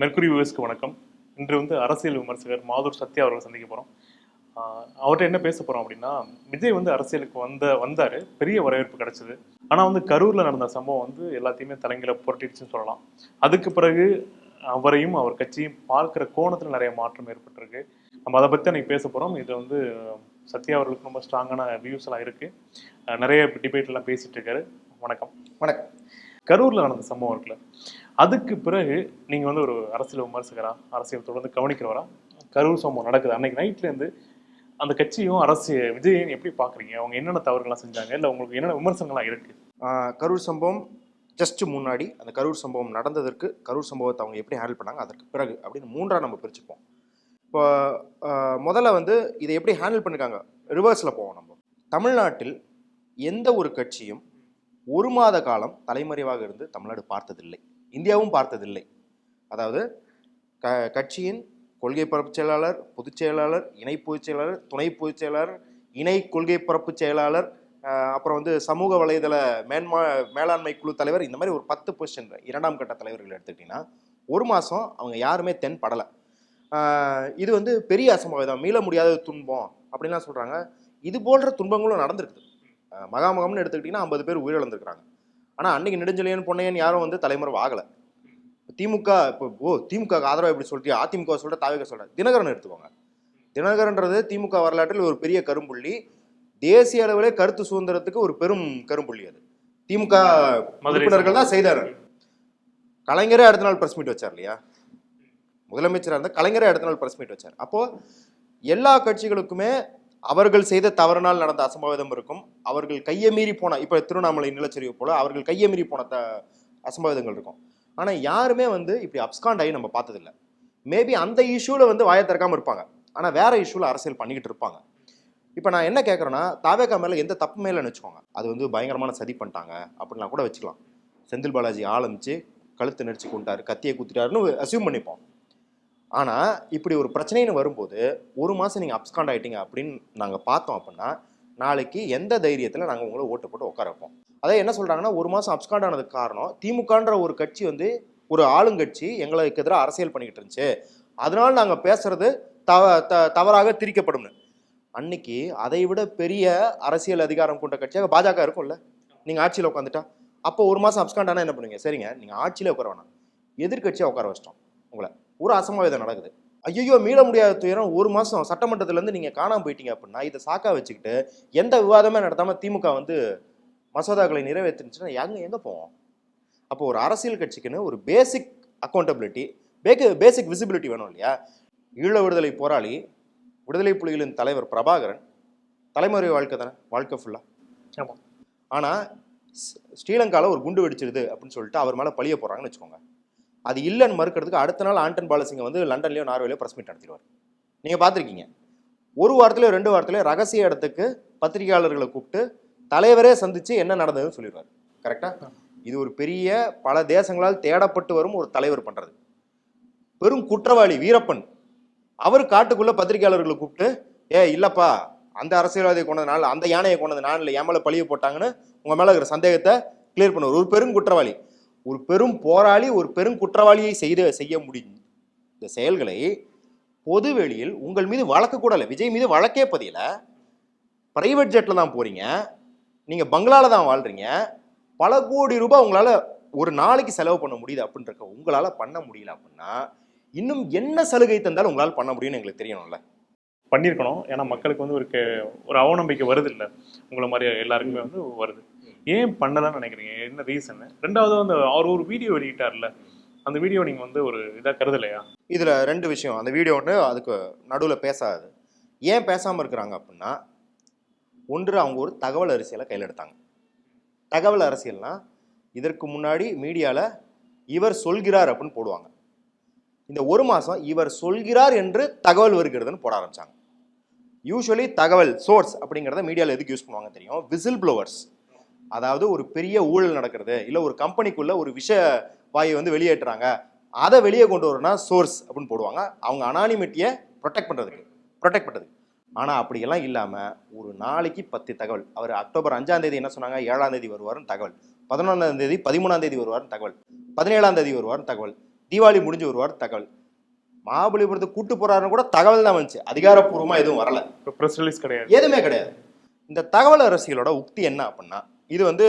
Mercury வியூவர்ஸ்க்கு வணக்கம். இன்று வந்து அரசியல் விமர்சகர் மாதூர் சத்யா அவர்களை சந்திக்க போகிறோம் அவர்கிட்ட என்ன பேச போகிறோம் அப்படின்னா விஜய் வந்து அரசியலுக்கு வந்த வந்தார். பெரிய வரவேற்பு கிடச்சிது. ஆனால் வந்து கரூரில் நடந்த சம்பவம் வந்து எல்லாத்தையுமே தலைங்கில புரட்டிடுச்சுன்னு சொல்லலாம். அதுக்கு பிறகு அவரையும் அவர் கட்சியும் பார்க்குற கோணத்தில் நிறைய மாற்றம் ஏற்பட்டிருக்கு. நம்ம அதை பற்றி அன்றைக்கி பேச போகிறோம் இது வந்து சத்யா அவர்களுக்கு ரொம்ப ஸ்ட்ராங்கான வியூஸ் எல்லாம் இருக்குது நிறைய டிபேட் எல்லாம் இருக்காரு. வணக்கம். வணக்கம். கரூரில் நடந்த சம்பவம் இருக்குல்ல. அதுக்கு பிறகு நீங்கள் வந்து ஒரு அரசியல் விமர்சகரா அரசியல் தொடர்ந்து கவனிக்கிறவரா? கரூர் சம்பவம் நடக்குது? அன்னைக்கு நைட்லேருந்து அந்த கட்சியும் அரசியல் விஜயன் எப்படி பார்க்குறீங்க அவங்க என்னென்ன தவறுகள்லாம் செஞ்சாங்க? இல்லை உங்களுக்கு என்னென்ன விமர்சனங்கள்லாம் இருக்குது கரூர் சம்பவம் ஜஸ்ட் முன்னாடி அந்த கரூர் சம்பவம் நடந்ததற்கு கரூர் சம்பவத்தை அவங்க எப்படி ஹேண்டில் பண்ணாங்க? அதற்கு பிறகு அப்படின்னு மூன்றாக நம்ம பிரிச்சுப்போம். இப்போ முதல்ல வந்து இதை எப்படி ஹேண்டில் பண்ணிருக்காங்க? ரிவர்ஸில் போவோம் நம்ம. தமிழ்நாட்டில் எந்த ஒரு கட்சியும் ஒரு மாத காலம் தலைமறைவாக இருந்து தமிழ்நாடு பார்த்ததில்லை. இந்தியாவும் பார்த்ததில்லை. அதாவது க கட்சியின் கொள்கை பரப்பு செயலாளர் பொதுச் செயலாளர் இணை பொதுச் செயலாளர் துணை பொதுச் செயலாளர் இணை கொள்கை பரப்பு செயலாளர் அப்புறம் வந்து சமூக வலைதள மேன்மா மேலாண்மை குழு தலைவர் இந்த மாதிரி ஒரு பத்து பொசிஷன் இரண்டாம் கட்ட தலைவர்கள் எடுத்துக்கிட்டிங்கன்னா ஒரு மாதம் அவங்க யாருமே தென் படலை இது வந்து பெரிய அசம்பாவிதம். மீள முடியாத துன்பம் அப்படின்லாம் சொல்கிறாங்க இது போன்ற துன்பங்களும் நடந்திருக்குது. மகாமகம்னு எடுத்துக்கிட்டிங்கன்னா ஐம்பது பேர் உயிரிழந்திருக்கிறாங்க. ஆனால் அன்னைக்கு நெடுஞ்செழியன் பொன்னையன் யாரும் வந்து தலைமுறை ஆகலை. திமுக இப்போ ஓ திமுக ஆதரவு எப்படி சொல்லிட்டு அதிமுக சொல்ற தாவேக சொல்ற தினகரன் எடுத்துக்கோங்க. தினகரன்றது திமுக வரலாற்றில் ஒரு பெரிய கரும்புள்ளி. தேசிய அளவிலே கருத்து சுதந்திரத்துக்கு ஒரு பெரும் கரும்புள்ளி அது. திமுக உறுப்பினர்கள் தான் செய்தார். கலைஞரே அடுத்த நாள் பிரஸ் மீட் வச்சார் இல்லையா? முதலமைச்சராக இருந்தால் கலைஞரே அடுத்த நாள் பிரஸ் மீட் வச்சார். அப்போ எல்லா கட்சிகளுக்குமே அவர்கள் செய்த தவறினால் நடந்த அசம்பாவிதம் இருக்கும். அவர்கள் கையை மீறி போன இப்போ திருவண்ணாமலை நிலச்சரிவு போல அவர்கள் கையை மீறி போன த அசம்பாவிதங்கள் இருக்கும். ஆனால் யாருமே வந்து இப்படி அப்ஸ்காண்ட் ஆகி நம்ம பார்த்ததில்ல. மேபி அந்த இஷ்யூவில் வந்து வாயை திறக்காமல் இருப்பாங்க. ஆனால் வேற இஷ்யூவில் அரசியல் பண்ணிக்கிட்டு இருப்பாங்க. இப்போ நான் என்ன கேட்குறேன்னா தாவேக்கா மேலே எந்த தப்பு மேலேன்னு வச்சுக்கோங்க. அது வந்து பயங்கரமான சதி பண்ணிட்டாங்க அப்படின்லாம் கூட வச்சுக்கலாம். செந்தில் பாலாஜி ஆரம்பிச்சு கழுத்து நெரிச்சு கொண்டாரு கத்தியை குத்திட்டாருன்னு அசியூம் பண்ணிப்போம். ஆனால் இப்படி ஒரு பிரச்சனைன்னு வரும்போது ஒரு மாதம் நீங்கள் அப்ஸ்காண்ட் ஆகிட்டீங்க அப்படின்னு நாங்கள் பார்த்தோம் அப்படின்னா நாளைக்கு எந்த தைரியத்தில் நாங்கள் உங்களை ஓட்டு போட்டு உட்கார வைப்போம்? அதே என்ன சொல்கிறாங்கன்னா ஒரு மாதம் அப்ஸ்காண்ட் ஆனதுக்கு காரணம் திமுகன்ற ஒரு கட்சி வந்து ஒரு ஆளுங்கட்சி எங்களுக்கு எதிராக அரசியல் பண்ணிக்கிட்டு இருந்துச்சு. அதனால நாங்கள் பேசுறது தவ த தவறாக திரிக்கப்படும்னு அன்னைக்கு அதை விட பெரிய அரசியல் அதிகாரம் கொண்ட கட்சியாக பாஜக இருக்கும்ல? நீங்கள் ஆட்சியில் உட்காந்துட்டா அப்போ ஒரு மாதம் அப்ஸ்காண்ட் ஆனால் என்ன பண்ணுவீங்க? சரிங்க நீங்கள் ஆட்சியில் உட்கார வேணாம். எதிர்கட்சியாக உட்கார வச்சிட்டோம் உங்களை. ஒரு அசம்பாவிதம் நடக்குது. ஐயோ மீள முடியாத துயரம் ஒரு மாதம் சட்டமன்றத்திலேருந்து நீங்கள் காணாமல் போயிட்டீங்க அப்படின்னா இதை சாக்கா வச்சுக்கிட்டு எந்த விவாதமே நடத்தாமல் திமுக வந்து மசோதாக்களை நிறைவேற்றுச்சுன்னா எங்க எங்கே போவோம்? அப்போ ஒரு அரசியல் கட்சிக்குன்னு ஒரு basic accountability bag basic visibility வேணும் இல்லையா? ஈழ விடுதலை போராளி விடுதலை புலிகளின் தலைவர் பிரபாகரன் தலைமுறை வாழ்க்கை தானே வாழ்க்கை ஃபுல்லாக ஆமாம் ஆனால் ஸ்ரீலங்காவில் ஒரு குண்டு வெடிச்சிருது அப்படின்னு சொல்லிட்டு அவர் மேலே பழிய போடுறாங்கன்னு வச்சுக்கோங்க. அது இல்லைன்னு மறுக்கிறதுக்கு அடுத்த நாள் ஆண்டன் பாலசிங்க வந்து லண்டன்லேயோ நார்வேலையோ ப்ரெஸ் மீட் நடத்திடுவார். நீங்கள் பார்த்துருக்கீங்க. ஒரு வாரத்திலயோ ரெண்டு வாரத்திலயோ ரகசிய இடத்துக்கு பத்திரிகையாளர்களை கூப்பிட்டு தலைவரே சந்தித்து என்ன நடந்ததுன்னு சொல்லிடுவார். கரெக்டாக இது ஒரு பெரிய பல தேசங்களால் தேடப்பட்டு வரும் ஒரு தலைவர் பண்ணுறது பெரும் குற்றவாளி வீரப்பன். அவர் காட்டுக்குள்ளே பத்திரிகையாளர்களை கூப்பிட்டு ஏ இல்லைப்பா அந்த அரசியல்வாதியை கொண்டதுனால அந்த யானையை கொண்டது நான் இல்லை என் மேலே பழிய போட்டாங்கன்னு உங்கள் மேலே இருக்கிற சந்தேகத்தை கிளியர் பண்ணுவார். ஒரு பெரும் குற்றவாளி. ஒரு பெரும் போராளி ஒரு பெரும் குற்றவாளியை செய்து செய்ய முடியும் இந்த செயல்களை பொது வெளியில் உங்கள் மீது வழக்கு கூட இல்லை விஜய் மீது வழக்கே பதியல. பிரைவேட் ஜெட்ல தான் போறீங்க. நீங்க பங்களால தான் வாழ்றீங்க. பல கோடி ரூபாய் உங்களால ஒரு நாளைக்கு செலவு பண்ண முடியுது அப்படின்றக்க உங்களால பண்ண முடியல அப்படின்னா இன்னும் என்ன சலுகை தந்தாலும் உங்களால பண்ண முடியும்னு எங்களுக்கு தெரியணும்ல. பண்ணியிருக்கணும் ஏன்னா மக்களுக்கு வந்து ஒரு ஒரு அவநம்பிக்கை வருது இல்லை. உங்களை மாதிரி எல்லாருக்குமே வந்து வருது. ஏன் பண்ணலன்னு நினைக்கிறீங்க? என்ன ரீசன் ரெண்டாவது வந்து அவர் ஒரு வீடியோ வெளியிட்டார்ல. அந்த வீடியோ நீங்கள் வந்து ஒரு இதாக கருதலையா? இதில் ரெண்டு விஷயம். அந்த வீடியோ ஒன்று அதுக்கு நடுவில் பேசாது. ஏன் பேசாமல் இருக்கிறாங்க அப்படின்னா ஒன்று அவங்க ஒரு தகவல் அரசியலை கையில் எடுத்தாங்க. தகவல் அரசியல்னால் இதற்கு முன்னாடி மீடியாவில் இவர் சொல்கிறார் அப்படின்னு போடுவாங்க. இந்த ஒரு மாதம் இவர் சொல்கிறார் என்று தகவல் வருகிறதுன்னு போட ஆரம்பித்தாங்க யூஸ்வலி தகவல் சோர்ஸ் அப்படிங்கிறத மீடியாவில் எதுக்கு யூஸ் பண்ணுவாங்க தெரியும்? விசில் ப்ளோவர்ஸ் அதாவது ஒரு பெரிய ஊழல் நடக்கிறது இல்லை ஒரு கம்பெனிக்குள்ள ஒரு விஷ வாயை வந்து வெளியேற்றுறாங்க. அதை வெளியே கொண்டு வரணும்னா சோர்ஸ் அப்படின்னு போடுவாங்க. அவங்க அனானிமிட்டியை ப்ரொடெக்ட் பண்ணுறதுக்கு ப்ரொடெக்ட் பண்ணுறதுக்கு ஆனால் அப்படியெல்லாம் இல்லாமல் ஒரு நாளைக்கு பத்து தகவல். அவர் அக்டோபர் அஞ்சாம் தேதி என்ன சொன்னாங்க? ஏழாம் தேதி வருவார்னு தகவல். பதினொன்றாம் தேதி பதிமூணாம் தேதி வருவார்னு தகவல். பதினேழாம் தேதி வருவார்னு தகவல். தீபாவளி முடிஞ்சு ஒரு வாரம் தகவல். மகாபலிபுரத்துக்கு கூட்டு போறாருன்னு கூட தகவல் தான் வந்துச்சு. அதிகாரப்பூர்வமா எதுவும் வரல. ப்ரெஸ் ரிலீஸ் கிடையாது. எதுவுமே கிடையாது. இந்த தகவல் அரசியலோட உக்தி என்ன அப்படின்னா இது வந்து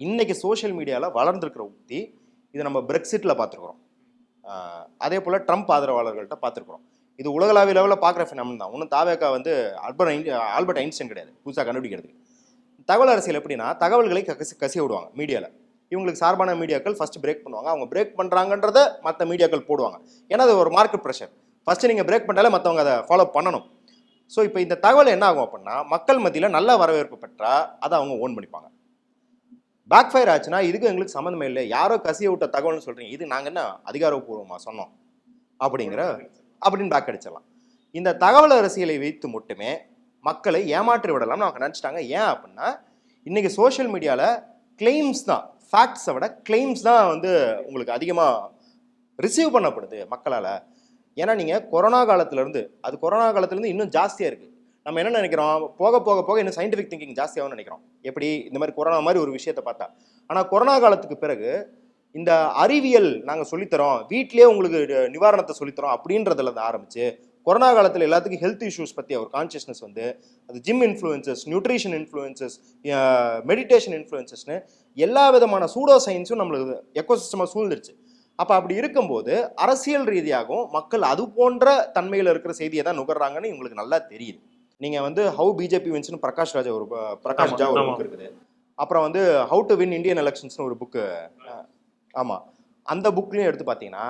இன்னைக்கு சோஷியல் மீடியாவில் வளர்ந்துருக்கிற உக்தி இது நம்ம பிரெக்சிட்டில் பார்த்துருக்குறோம். அதே போல் ட்ரம்ப் ஆதரவாளர்கள்ட்ட பார்த்துருக்குறோம். இது உலகளாவிய லெவலில் பார்க்குற ஃபினாமின் தான். ஒன்றும் தாவேக்கா வந்து அல்பர்ட் ஐன் ஆல்பர்ட் ஐன்ஸ்டைன் கிடையாது. புதுசாக கண்டுபிடிக்கிறதுக்கு. தகவல் அரசியல் எப்படின்னா தகவல்களை கசி கசிய விடுவாங்க மீடியாவில் இவங்களுக்கு சார்பான மீடியாக்கள் ஃபஸ்ட்டு பிரேக் பண்ணுவாங்க. அவங்க பிரேக் பண்ணுறாங்கன்றத மற்ற மீடியாக்கள் போடுவாங்க. ஏன்னா அது ஒரு மார்க்கெட் ப்ரெஷர் ஃபஸ்ட்டு நீங்கள் பிரேக் பண்ணாலே மற்றவங்க அதை ஃபாலோ பண்ணணும். ஸோ இப்போ இந்த தகவல் என்ன ஆகும் அப்படின்னா மக்கள் மத்தியில் நல்ல வரவேற்பு பெற்றா அதை அவங்க ஓன் பண்ணிப்பாங்க. பேக் ஃபயர் ஆச்சுன்னா இதுக்கு எங்களுக்கு சம்மந்தமே இல்லை. யாரோ கசிய விட்ட தகவல்னு சொல்கிறீங்க இது நாங்கள் என்ன அதிகாரப்பூர்வமாக சொன்னோம்? அப்படிங்கிற அப்படின்னு பேக் அடிச்சிடலாம். இந்த தகவல் அரசியலை வைத்து மட்டுமே மக்களை ஏமாற்றி விடலாம்னு அவங்க நினச்சிட்டாங்க. ஏன் அப்படின்னா இன்றைக்கி சோஷியல் மீடியாவில் கிளைம்ஸ் தான் ஃபேக்ட்ஸை விட கிளைம்ஸ் தான் வந்து உங்களுக்கு அதிகமாக ரிசீவ் பண்ணப்படுது மக்களால். ஏன்னா நீங்கள் கொரோனா காலத்துலேருந்து அது கொரோனா காலத்துலேருந்து இன்னும் ஜாஸ்தியாக இருக்குது நம்ம என்ன நினைக்கிறோம்? போக போக போக இன்னும் சயின்டிஃபிக் திங்கிங் ஜாஸ்தியாகவும் நினைக்கிறோம். எப்படி? இந்த மாதிரி கொரோனா மாதிரி ஒரு விஷயத்தை பார்த்தா. ஆனால் கொரோனா காலத்துக்கு பிறகு இந்த அறிவியல் நாங்கள் சொல்லித்தரோம் வீட்டிலேயே உங்களுக்கு நிவாரணத்தை சொல்லித்தரோம் அப்படின்றதுல இருந்து ஆரம்பிச்சு கொரோனா காலத்தில் எல்லாத்துக்கும் ஹெல்த் இஷ்யூஸ் பற்றி ஒரு கான்சியஸ்னஸ் வந்து அது gym influences nutrition influences meditation இன்ஃப்ளூயன்சஸ்னு எல்லா விதமான சூடோ சயின்ஸும் நம்மளுக்கு எக்கோசிஸ்டமாக சூழ்ந்துருச்சு. அப்போ அப்படி இருக்கும்போது அரசியல் ரீதியாகவும் மக்கள் அது போன்ற தன்மையில் இருக்கிற செய்தியை தான் நுகர்றாங்கன்னு உங்களுக்கு நல்லா தெரியுது. நீங்கள் வந்து ஹவு பிஜேபி வின்ஸ்னு பிரகாஷ் ராஜா ஒரு பிரகாஷ் ஜா ஒரு. புக் இருக்குது. அப்புறம் வந்து ஹவு டு வின் இந்தியன் எலெக்ஷன்ஸ்னு ஒரு புக்கு ஆமாம் அந்த புக்லையும் எடுத்து பார்த்தீங்கன்னா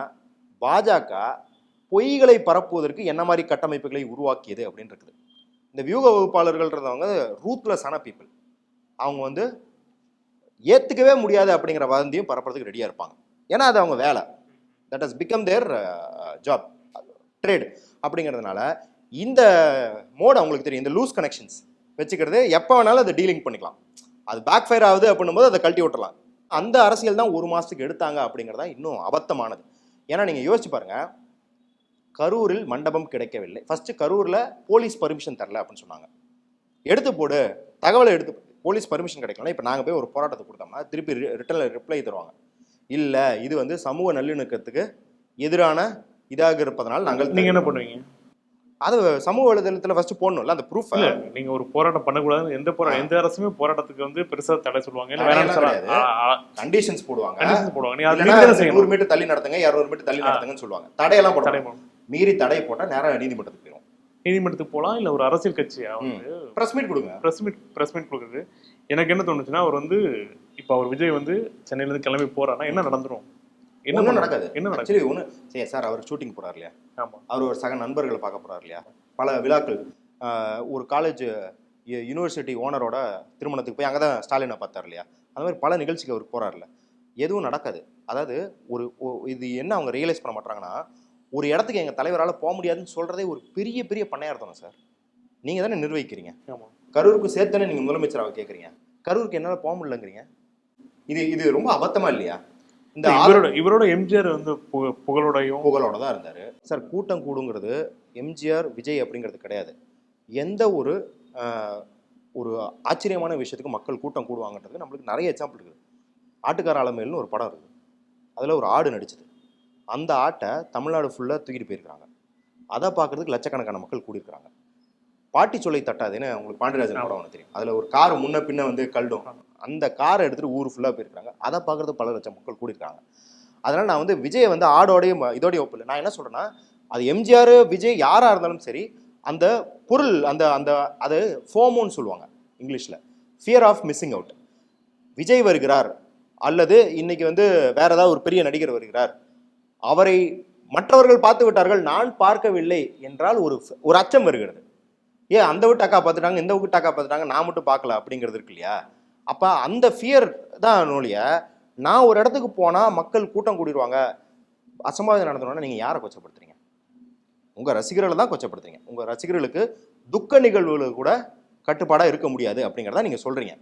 பாஜக பொய்களை பரப்புவதற்கு என்ன மாதிரி கட்டமைப்புகளை உருவாக்கியது அப்படின்னு இருக்குது. இந்த வியூக வகுப்பாளர்கள்ன்றவங்க ரூத்லெஸ்ஸான பீப்புள் அவங்க வந்து ஏற்றுக்கவே முடியாது அப்படிங்கிற வதந்தியும் பரப்புறதுக்கு ரெடியாக இருப்பாங்க. ஏன்னா அது அவங்க வேலை. That has become their job trade அப்படிங்கிறதுனால இந்த மோட் அவங்களுக்கு தெரியும். இந்த லூஸ் கனெக்ஷன்ஸ் வச்சுக்கிறது எப்போ வேணாலும் அதை டீலிங் பண்ணிக்கலாம். அது பேக் ஃபயர் ஆகுது அப்படின்னும் போது அதை கழட்டி விட்டுறலாம். அந்த அரசியல் தான் ஒரு மாதத்துக்கு எடுத்தாங்க அப்படிங்கிறது தான் இன்னும் அபத்தமானது. ஏன்னா நீங்கள் யோசிச்சு பாருங்கள் கரூரில் மண்டபம் கிடைக்கவில்லை. ஃபஸ்ட்டு கரூரில் போலீஸ் பர்மிஷன் தரல அப்படின்னு சொன்னாங்க. எடுத்து போடு. தகவலை எடுத்து போலீஸ் பர்மிஷன் கிடைக்கலன்னா இப்போ நாங்கள் போய் ஒரு போராட்டத்தை கொடுத்தோம்னா திருப்பி ரிட்டர்னில் ரிப்ளை தருவாங்க. இல்லை இது வந்து சமூக நல்லிணக்கத்துக்கு எதிரான இதாக இருப்பதனால் நாங்கள் நீங்க என்ன பண்ணுவீங்க? அது சமூக வலைதளத்தில் ஃபர்ஸ்ட் போடணும்ல அந்த ப்ரூஃப் இல்ல நீங்க ஒரு போராட்டம் பண்ணக்கூடாது எந்த போராட்டம் எந்த அரசுமே போராட்டத்துக்கு வந்து பெருசா தடை சொல்லுவாங்க. இல்ல. சொல்லலாம் கண்டிஷன்ஸ் போடுவாங்க. கண்டிஷன் போடுவாங்க. நீங்க அது இல்லைன்னா நீங்க தானே செய்யணும்? நூறு மீட்டர் தள்ளி நடத்துங்க இரநூறு மீட்டர் தள்ளி நடத்துங்கன்னு சொல்லுவாங்க. தடையெல்லாம் போட தடை. மீறி தடை போட்டால் நேரம் நீதிமன்றத்துக்கு போயிடும் நீதிமன்றத்துக்கு போலாம் இல்ல ஒரு அரசியல் கட்சியா வந்து ப்ரெஸ் மீட் கொடுங்க. பிரஸ் மீட் பிரஸ் மீட் கொடுக்குறது. எனக்கு என்ன தோணுச்சுன்னா அவர் வந்து இப்போ அவர் விஜய் வந்து சென்னையில இருந்து கிளம்பி போறாருன்னா என்ன நடந்துரும்? என்ன நடக்காது. என்ன ஆக்சுவலி ஒன்று சரி சார் அவர் ஷூட்டிங் போறார் இல்லையா? ஆமா. அவர் ஒரு சக நண்பர்களை பார்க்க போறார் இல்லையா? பல விழாக்கள் ஒரு காலேஜ் யூனிவர்சிட்டி ஓனரோட திருமணத்துக்கு போய் அங்கே தான் ஸ்டாலினை பார்த்தார் இல்லையா? அந்த மாதிரி பல நிகழ்ச்சிக்கு அவர் போறாருல எதுவும் நடக்காது. அதாவது ஒரு இது என்ன அவங்க ரியலைஸ் பண்ண மாட்டாங்கன்னா ஒரு இடத்துக்கு எங்கள் தலைவரால் போக முடியாதுன்னு சொல்றதே ஒரு பெரிய பெரிய பண்ணையார்த்தம் சார். நீங்கள் தானே நிர்வகிக்கிறீங்க. கரூருக்கு சேர்த்தானே நீங்கள் முதலமைச்சராக கேட்குறீங்க கரூருக்கு என்னால் போக முடியலங்கிறீங்க. இது இது ரொம்ப அபத்தமா இல்லையா? இந்த இவரோட இவரோட எம்ஜிஆர் வந்து புகழோடையும் புகழோட தான் இருந்தார். சார் கூட்டம் கூடுங்கிறது எம்ஜிஆர் விஜய் அப்படிங்கிறது கிடையாது. எந்த ஒரு ஒரு ஆச்சரியமான விஷயத்துக்கு மக்கள் கூட்டம் கூடுவாங்கன்றது நம்மளுக்கு நிறைய எக்ஸாம்பிள் இருக்குது. ஆட்டுக்கார ஆலமையில்னு ஒரு படம் இருக்குது. அதில் ஒரு ஆடு நடிச்சது. அந்த ஆட்டை தமிழ்நாடு ஃபுல்லாக தூக்கிட்டு போயிருக்கிறாங்க. அதை பார்க்கறதுக்கு லட்சக்கணக்கான மக்கள் கூடியிருக்கிறாங்க. பாட்டி சொல்லை தட்டாதுன்னு உங்களுக்கு பாண்டியராஜன் படம் ஒன்று தெரியும். அதில் ஒரு கார் முன்ன பின்ன வந்து கல்டும். அந்த காரை எடுத்துகிட்டு ஊர் ஃபுல்லாக போயிருக்காங்க அதை பார்க்கறதுக்கு பல லட்சம் மக்கள் கூடியிருக்காங்க. அதனால் நான் வந்து விஜயை வந்து ஆடோடையும் இதோடையும் ஒப்பில்லை நான் என்ன சொல்கிறேன்னா அது எம்ஜிஆர் விஜய் யாராக இருந்தாலும் சரி அந்த பொருள் அந்த அந்த அது ஃபோமோன்னு சொல்லுவாங்க இங்கிலீஷில். Fear of missing out Vijay வருகிறார். அல்லது இன்னைக்கு வந்து வேற ஏதாவது ஒரு பெரிய நடிகர் வருகிறார். அவரை மற்றவர்கள் பார்த்து விட்டார்கள். நான் பார்க்கவில்லை என்றால் ஒரு ஒரு அச்சம் வருகிறது. ஏன் அந்த வீட்டு அக்கா பார்த்துட்டாங்க இந்த வீட்டு அக்கா பார்த்துட்டாங்க நான் மட்டும் பார்க்கல அப்படிங்கிறது இருக்கு இல்லையா? அப்போ அந்த ஃபியர் தான் ஒழிய நான் ஒரு இடத்துக்கு போனால் மக்கள் கூட்டம் கூடிடுவாங்க அசம்பாவிதம் நடந்தோன்னா நீங்கள் யாரை கொச்சப்படுத்துறீங்க? உங்கள் ரசிகர்களை தான் கொச்சப்படுத்துறீங்க. உங்கள் ரசிகர்களுக்கு துக்க நிகழ்வுகள் கூட கட்டுப்பாடாக இருக்க முடியாது அப்படிங்கிறத நீங்கள் சொல்கிறீங்க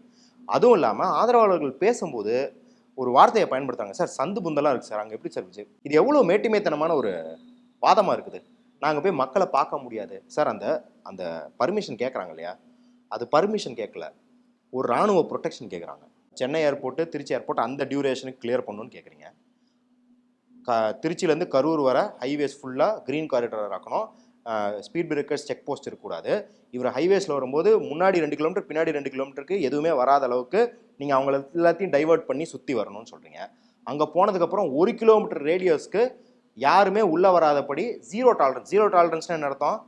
அதுவும் இல்லாமல் ஆதரவாளர்கள் பேசும்போது ஒரு வார்த்தையை பயன்படுத்துறாங்க. சார் சந்து புந்தெல்லாம் இருக்குது சார் அங்கே எப்படி சார் இது எவ்வளோ மேட்டிமைத்தனமான ஒரு வாதமாக இருக்குது? நாங்கள் போய் மக்களை பார்க்க முடியாது. சார் அந்த அந்த பர்மிஷன் கேட்குறாங்க இல்லையா? அது பர்மிஷன் கேட்கல ஒரு ராணுவ ப்ரொடெக்ஷன் கேட்குறாங்க சென்னை ஏர்போர்ட்டு திருச்சி ஏர்போர்ட் அந்த டியூரேஷனுக்கு கிளியர் பண்ணணும்னு கேட்குறீங்க க திருச்சியிலேருந்து கரூர் வர ஹைவேஸ் ஃபுல்லாக க்ரீன் காரிடர் ஆக்கணும் ஸ்பீட் பிரேக்கர்ஸ் செக் போஸ்ட் இருக்கக்கூடாது. இவர் ஹைவேஸில் வரும்போது முன்னாடி ரெண்டு கிலோமீட்டர் பின்னாடி ரெண்டு கிலோமீட்டருக்கு எதுவுமே வராத அளவுக்கு நீங்கள் அவங்கள எல்லாத்தையும் டைவர்ட் பண்ணி சுற்றி வரணும்னு சொல்கிறீங்க அங்கே போனதுக்கப்புறம் ஒரு கிலோமீட்டர் ரேடியஸ்க்கு யாருமே உள்ளே வராதபடி ஜீரோ டாலரன்ஸ் ஜீரோ டாலரன்ஸ்னு என்ன அர்த்தம்?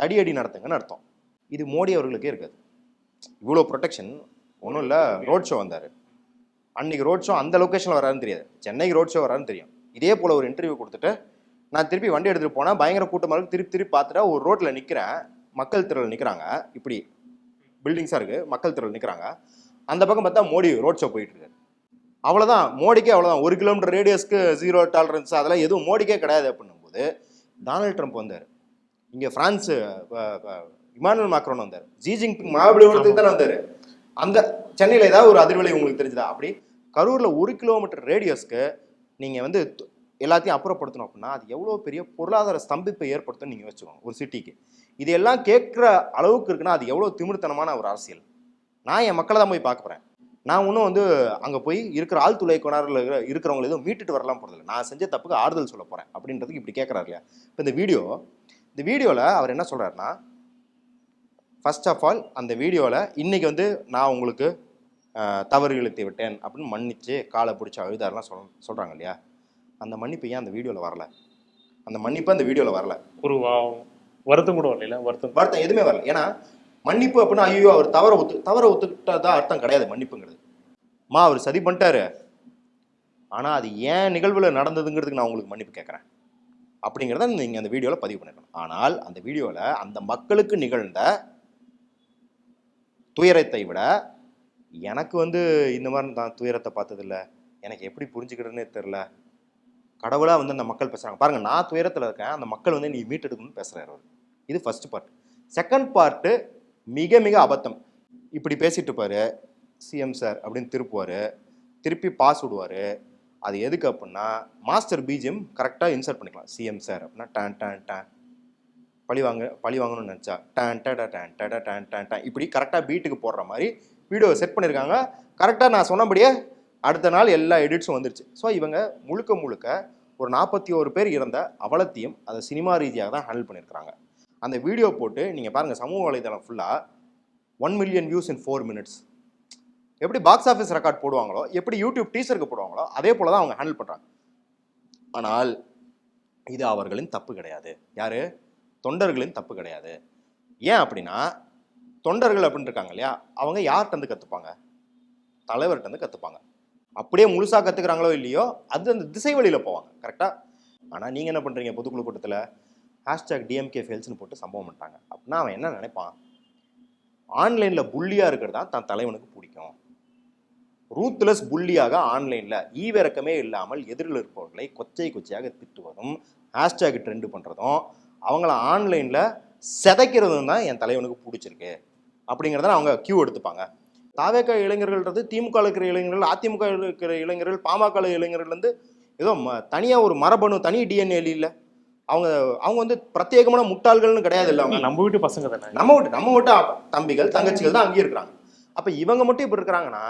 தடியடி நடத்துங்கன்னு அர்த்தம். இது மோடி அவர்களுக்கே இருக்காது. இவ்வளோ ப்ரொடெக்ஷன் ஒன்றும் இல்லை ரோட் ஷோ வந்தார். அன்னைக்கு ரோட் ஷோ அந்த லொக்கேஷனில் வராதுன்னு தெரியாது. சென்னைக்கு ரோட் ஷோ வரான்னு தெரியும். இதே போல் ஒரு இன்டர்வியூ கொடுத்துட்டு நான் திருப்பி வண்டி எடுத்துகிட்டு போனால் பயங்கர கூட்டமாக இருக்கு. திருப்பி திருப்பி பார்த்துட்டா ஒரு ரோட்டில் நிற்கிறேன் மக்கள் திரள் நிற்கிறாங்க இப்படி பில்டிங்ஸாக இருக்குது மக்கள் திரள் நிற்கிறாங்க அந்த பக்கம் பார்த்தா மோடி ரோட் ஷோ போயிட்டுருக்காரு அவ்வளோதான் மோடிக்கே அவ்வளோதான் ஒரு கிலோமீட்டர் ரேடியஸ்க்கு ஜீரோ டாலரன்ஸ் அதெல்லாம் எதுவும் மோடிக்கே கிடையாது அப்படின்னும் போது டொனால்ட் ட்ரம்ப் வந்தார். இங்கே ஃப்ரான்ஸு இமானுவல் மேக்ரோன் வந்தார். ஜி ஜின்பிங் மகாபலிபுரத்துக்கு தானே வந்தார். அந்த சென்னையில் ஏதாவது ஒரு அதிர்வலை உங்களுக்கு தெரிஞ்சுதா? அப்படி கரூரில் ஒரு கிலோமீட்டர் ரேடியஸ்க்கு நீங்கள் வந்து எல்லாத்தையும் அப்புறப்படுத்தணும் அப்படின்னா அது எவ்வளோ பெரிய பொருளாதார ஸ்தம்பிப்பை ஏற்படுத்தும் நீங்கள் வச்சுக்கோங்க ஒரு சிட்டிக்கு. இது எல்லாம் கேட்குற அளவுக்கு இருக்குன்னா அது எவ்வளோ திமிர்த்தனமான ஒரு அரசியல். நான் என் மக்களை தான் போய் பார்க்க போகிறேன் நான் இன்னும் வந்து அங்கே போய் இருக்கிற ஆழ்துளை கொணரில் இருக்கிற இருக்கிறவங்களை எதுவும் மீட்டுட்டு வரலாம் போகிறதில்ல நான் செஞ்ச தப்புக்கு ஆறுதல் சொல்ல போகிறேன் அப்படின்றதுக்கு இப்படி கேட்குறாரு இல்லையா? இப்போ இந்த வீடியோ இந்த வீடியோவில் அவர் என்ன சொல்கிறாருன்னா ஃபர்ஸ்ட் ஆஃப் ஆல் அந்த வீடியோவில் இன்னைக்கு வந்து நான் உங்களுக்கு தவறு இழுத்து விட்டேன் அப்படின்னு மன்னிச்சு காலை பிடிச்சி அழுதாருலாம் சொல் சொல்கிறாங்க இல்லையா? அந்த மன்னிப்பு ஏன் அந்த வீடியோவில் வரல? அந்த மன்னிப்பு அந்த வீடியோவில் வரல. ஒரு வருத்தம் கூட வரல வருத்தம். வருத்தம் எதுவுமே வரல. ஏன்னா மன்னிப்பு அப்படின்னா ஐயோ அவர் தவற ஒத்து தவற ஒத்துக்கிட்டதா அர்த்தம் கிடையாது மன்னிப்புங்கிறது. மா அவர் சதி பண்ணிட்டாரு. ஆனால் அது ஏன் நிகழ்வில் நடந்ததுங்கிறதுக்கு நான் உங்களுக்கு மன்னிப்பு கேட்குறேன். அப்படிங்கிறத நீங்கள் அந்த வீடியோவில் பதிவு பண்ணிருக்கணும் ஆனால் அந்த வீடியோவில் அந்த மக்களுக்கு நிகழ்ந்த துயரத்தை விட எனக்கு வந்து இந்த மாதிரி நான் துயரத்தை பார்த்ததில்ல. எனக்கு எப்படி புரிஞ்சுக்கிறதுனே தெரில கடவுளாக வந்து அந்த மக்கள் பேசுகிறாங்க பாருங்கள் நான் துயரத்தில் இருக்கேன். அந்த மக்கள் வந்து நீ மீட்டெடுக்கணும்னு பேசுகிறாரு அவர். இது ஃபஸ்ட் பார்ட் செகண்ட் பார்ட்டு மிக மிக அபத்தம். இப்படி பேசிட்டு இருப்பாரு சிஎம் சார் அப்படின்னு திருப்புவார் திருப்பி பாஸ் விடுவார். அது எதுக்கு அப்படின்னா மாஸ்டர் பிஜிஎம் கரெக்டாக இன்சர்ட் பண்ணிக்கலாம். சிஎம் சார் அப்படின்னா டேன் டேன் டேன். பழி வாங்க பழி வாங்கணும்னு நினச்சா டேன் டட டே டட டேன் டான் டேன். இப்படி கரெக்டாக பீட்டுக்கு போடுற மாதிரி வீடியோ செட் பண்ணியிருக்காங்க கரெக்டாக நான் சொன்னபடியே அடுத்த நாள் எல்லா எடிட்ஸும் வந்துருச்சு. ஸோ இவங்க முழுக்க முழுக்க ஒரு நாற்பத்தி ஒரு பேர் இறந்த அவலத்தையும் அதை சினிமா ரீதியாக தான் ஹேண்டில் பண்ணியிருக்கிறாங்க அந்த வீடியோ போட்டு நீங்கள் பாருங்கள் சமூக வலைதளம் ஃபுல்லாக one million views in four minutes எப்படி பாக்ஸ் ஆஃபீஸ் ரெக்கார்ட் போடுவாங்களோ எப்படி யூடியூப் டீசருக்கு போடுவாங்களோ அதே போல தான் அவங்க ஹேண்டில் பண்ணுறாங்க ஆனால் இது அவர்களின் தப்பு கிடையாது. யார்? தொண்டர்களின் தப்பு கிடையாது. ஏன் அப்படின்னா தொண்டர்கள் அப்படின்னு இருக்காங்க இல்லையா? அவங்க யார்கிட்டருந்து கற்றுப்பாங்க தலைவர்கிட்டருந்து கற்றுப்பாங்க அப்படியே முழுசாக கற்றுக்குறாங்களோ இல்லையோ அது அந்த திசை வழியில் போவாங்க கரெக்டாக ஆனால் நீங்கள் என்ன பண்ணுறீங்க பொதுக்குழு கூட்டத்தில்? ஹேஷ்டாக் டிஎம்கே ஃபெயில்ஸ்னு போட்டு சம்பவம் பண்ணிட்டாங்க. அப்படின்னா அவன் என்ன நினைப்பான்? ஆன்லைனில் புள்ளியாக இருக்கிறது தான் தன் தலைவனுக்கு பிடிக்கும். ரூத்லெஸ் புள்ளியாக ஆன்லைனில் ஈவிரக்கமே இல்லாமல் எதிரில் இருப்பவர்களை கொச்சை கொச்சையாக திட்டுவதும் ஹேஷ்டேக் ட்ரெண்டு பண்ணுறதும் அவங்கள ஆன்லைனில் செதைக்கிறதும் தான் என் தலைவனுக்கு பிடிச்சிருக்கு. அப்படிங்கிறத அவங்க கியூ எடுத்துப்பாங்க. தாவேக்கா இளைஞர்கள்ன்றது திமுக இருக்கிற இளைஞர்கள் அதிமுக இருக்கிற இளைஞர்கள் பாமக இளைஞர்கள் வந்து ஏதோ ம தனியாக ஒரு மரபணு தனி டிஎன்ஏ இல்லை. அவங்க அவங்க வந்து பிரத்யேகமான முட்டாள்கள்னு கிடையாது இல்லை அவங்க. நம்ம வீட்டு பசங்க தானே? நம்ம வீட்டு நம்ம வீட்டு தம்பிகள் தங்கச்சிகள் தான் அங்கேயே இருக்கிறாங்க. அப்ப இவங்க மட்டும் இப்படி இருக்கிறாங்கன்னா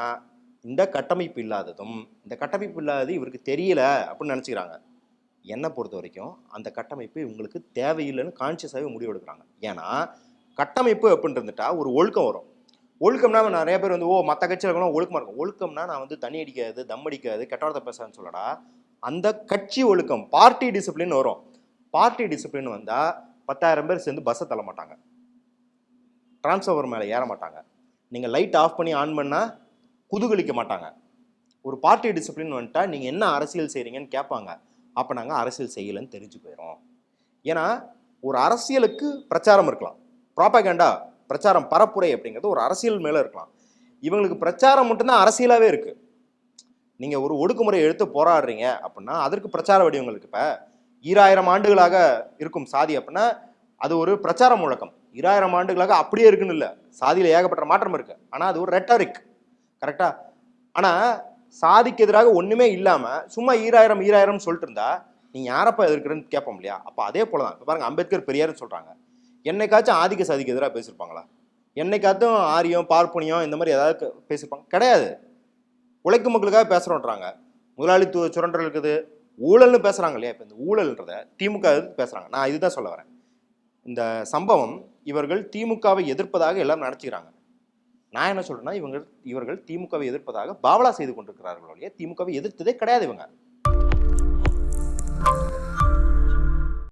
இந்த கட்டமைப்பு இல்லாததும் இந்த கட்டமைப்பு இல்லாதது இவருக்கு தெரியல அப்படின்னு நினச்சிக்கிறாங்க. என்னை பொறுத்த வரைக்கும் அந்த கட்டமைப்பு இவங்களுக்கு தேவையில்லைன்னு கான்சியஸாகவே முடிவு எடுக்கிறாங்க. ஏன்னா கட்டமைப்பு அப்படின்னு இருந்துட்டா ஒரு ஒழுக்கம் வரும். ஒழுக்கம்னா நிறைய பேர் வந்து ஓ மற்ற கட்சியில் இருக்கணும் ஒழுக்கமாக இருக்கும். ஒழுக்கம்னா நான் வந்து தண்ணி அடிக்காது தம் அடிக்காது கெட்டவார்த்தை பேசுறேன்னு சொல்லடா அந்த கட்சி ஒழுக்கம் பார்ட்டி டிசிப்ளின் வரும். பார்ட்டி டிசிப்ளின் வந்தால் பத்தாயிரம் பேர் சேர்ந்து பஸ்ஸை தள்ள மாட்டாங்க. டிரான்ஸ்ஃபர் மேலே ஏற மாட்டாங்க. நீங்கள் லைட் ஆஃப் பண்ணி ஆன் பண்ணால் குதுகலிக்க மாட்டாங்க. ஒரு பார்ட்டி டிசிப்ளின் வந்துட்டா நீங்கள் என்ன அரசியல் செய்கிறீங்கன்னு கேட்பாங்க அப்போ நாங்கள் அரசியல் செய்யலைன்னு தெரிஞ்சு போயிடும் ஏன்னா ஒரு அரசியலுக்கு பிரச்சாரம் இருக்கலாம். ப்ராப்பகேண்டா பிரச்சாரம் பரப்புரை அப்படிங்கிறது ஒரு அரசியல் மேலே இருக்கலாம். இவங்களுக்கு பிரச்சாரம் மட்டும்தான் அரசியலாகவே இருக்குது நீங்கள் ஒரு ஒடுக்குமுறை எடுத்து போராடுறீங்க அப்படின்னா அதற்கு பிரச்சார வடிவங்களுக்கு இப்போ. ஈராயிரம் ஆண்டுகளாக இருக்கும் சாதி அப்படின்னா அது ஒரு பிரச்சார முழக்கம். ஈராயிரம் ஆண்டுகளாக அப்படியே இருக்குன்னு இல்லை. சாதியில் ஏகப்பட்ட மாற்றம் இருக்கு. ஆனால் அது ஒரு ரெட்டரிக் கரெக்டா ஆனால் சாதிக்கு எதிராக ஒன்றுமே இல்லாமல் சும்மா ஈராயிரம் ஈராயிரம் சொல்லிட்டு இருந்தா நீ யாரப்பா எதிர்க்கிறன்னு கேட்போம் இல்லையா? அப்போ அதே போல தான் இப்போ பாருங்க அம்பேத்கர் பெரியார்னு சொல்கிறாங்க என்னைக்காச்சும் ஆதிக்க சாதிக்கு எதிராக பேசியிருப்பாங்களா? என்னைக்காச்சும் ஆரியம் பார்ப்பனியம் இந்த மாதிரி ஏதாவது பேசியிருப்பாங்க? கிடையாது. உழைக்கும் மக்களுக்காக பேசுகிறோன்றாங்க முதலாளித்துவ சுரண்டல் இருக்குது. ஊழல்னு பேசுகிறாங்க இல்லையா இப்போ இந்த ஊழல்ன்றத திமுக பேசுகிறாங்க நான் இதுதான் சொல்ல வரேன். இந்த சம்பவம் இவர்கள் திமுகவை எதிர்ப்பதாக எல்லாம் நினச்சிக்கிறாங்க. நான் என்ன சொல்றேன்னா இவங்க இவர்கள் திமுகவை எதிர்ப்பதாக பாவலா செய்து கொண்டிருக்கிறார்கள் ஒழிய திமுகவை எதிர்த்ததே கிடையாது இவங்க.